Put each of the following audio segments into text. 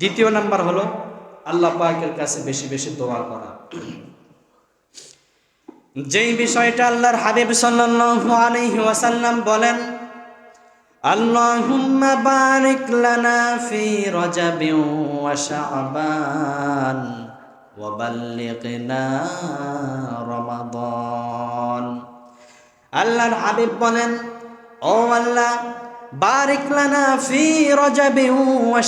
দ্বিতীয় নাম্বার হলো আল্লাহ পাকের কাছে বেশি বেশি দোয়া করা। যেই বিষয়টা আল্লাহর হাবিব সাল্লাল্লাহু আলাইহি ওয়াসাল্লাম বলেন, আল্লাহুম্মা বারিক লানা ফি রজব ওয়া শাবান ওয়া বাল্লিগনা রমাদান। আল্লাহর হাবিব বলেন, ও আল্লাহ বারিক লানা ফি রজব ওয়া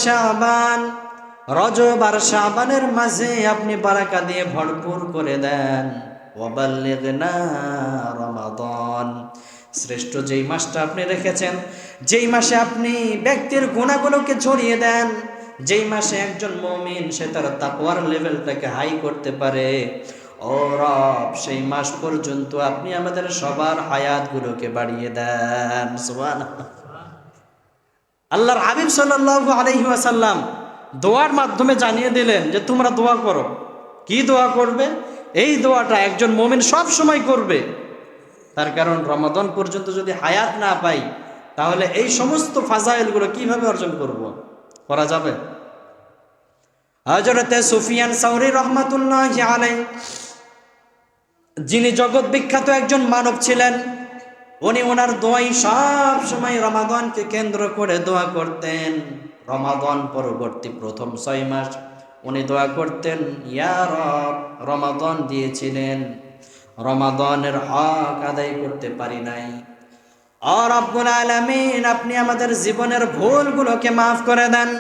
রজব আর শাবানের মাঝে আপনি বারাকা দিয়ে ভরপুর করে দেন। ওয়াবাল্লিগনা রমাদান। শ্রেষ্ঠ যেই মাসটা আপনি রেখেছেন, যেই মাসে আপনি ব্যক্তির গুণাগুলোকে ছড়িয়ে দেন, যেই মাসে একজন মমিন সে তার তাকওয়ার লেভেলটাকে হাই করতে পারে, ও রব, সেই মাস পর্যন্ত আপনি আমাদের সবার হায়াতগুলোকে বাড়িয়ে দেন। সুবহানাল্লাহ। আল্লাহর হাবিব সাল্লাল্লাহু আলাইহি ওয়াসাল্লাম দোয়ার মাধ্যমে জানিয়ে দিলেন যে তোমরা দোয়া করো। কি দোয়া করবে? এই দোয়াটা একজন মমিন সব সময় করবে। তার কারণ রমাদন পর্যন্ত যদি হায়াত না পাই, তাহলে এই সমস্ত ফাজাইলগুলো কীভাবে অর্জন করব? করা যাবে? হজরতে সুফিয়ান সাউরি রহমাতুল্লাহ আলাই যিনি জগৎ বিখ্যাত একজন মানব ছিলেন উনি ওনার দোয়াই সব সময় রমাদনকে কেন্দ্র করে দোয়া করতেন। রমাদন পরবর্তী প্রথম ছয় মাস উনি দোয়া করতেন, ইয়া রব, রমাদন দিয়েছিলেন। রমাদনের হক আদায় করতে পারি নাই। আর রব্বুল আলামিন, আপনি আমাদের জীবনের ভুলগুলোকে মাফ করে দেন।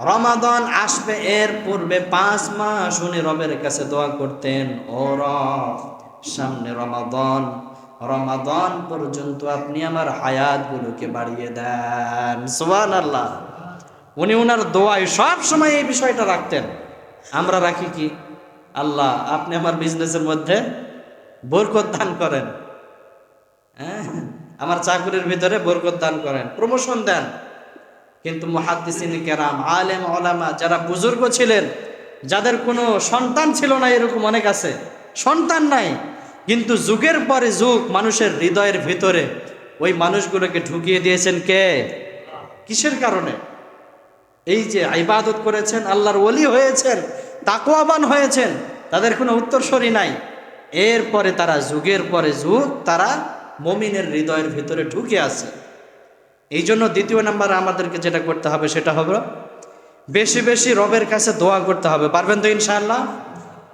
রমাদন আসবে এর পূর্বে পাঁচ মাস উনি রবের কাছে দোয়া করতেন, ও রব, সামনে রমাদন রমাদন পর্যন্ত আপনি আমার হায়াত হায়াতগুলোকে বাড়িয়ে দেন। সুবহান আল্লাহ উনি ওনার দোয়ায় সব সময় এই বিষয়টা রাখতেন। আমরা রাখি কি? আল্লাহ, আপনি আমার বিজনেসের মধ্যে বরকত দান করেন। হ্যাঁ? আমার চাকরির ভিতরে বরকত দান করেন প্রমোশন দেন। কিন্তু মহাদ্দিসিন কেরাম, আলেম, ওলামা যারা বুজুর্গ ছিলেন, যাদের কোনো সন্তান ছিল না এরকম অনেক আছে, সন্তান নাই। কিন্তু যুগের পরে যুগ মানুষের হৃদয়ের ভিতরে ওই মানুষগুলোকে ঢুকিয়ে দিয়েছেন কে? কিসের কারণে? এই যে ইবাদত করেছেন, আল্লাহর ওলি হয়েছেন, তাকওয়াবান হয়েছেন, তাদের কোনো উত্তরসরি নাই। এরপরে তারা যুগের পরে যুগ তারা মমিনের হৃদয়ের ভিতরে ঢুকে আছে। এই জন্য দ্বিতীয় নাম্বার আমাদেরকে যেটা করতে হবে সেটা হবে বেশি বেশি রবের কাছে দোয়া করতে হবে। পারবেন তো ইনশাআল্লাহ?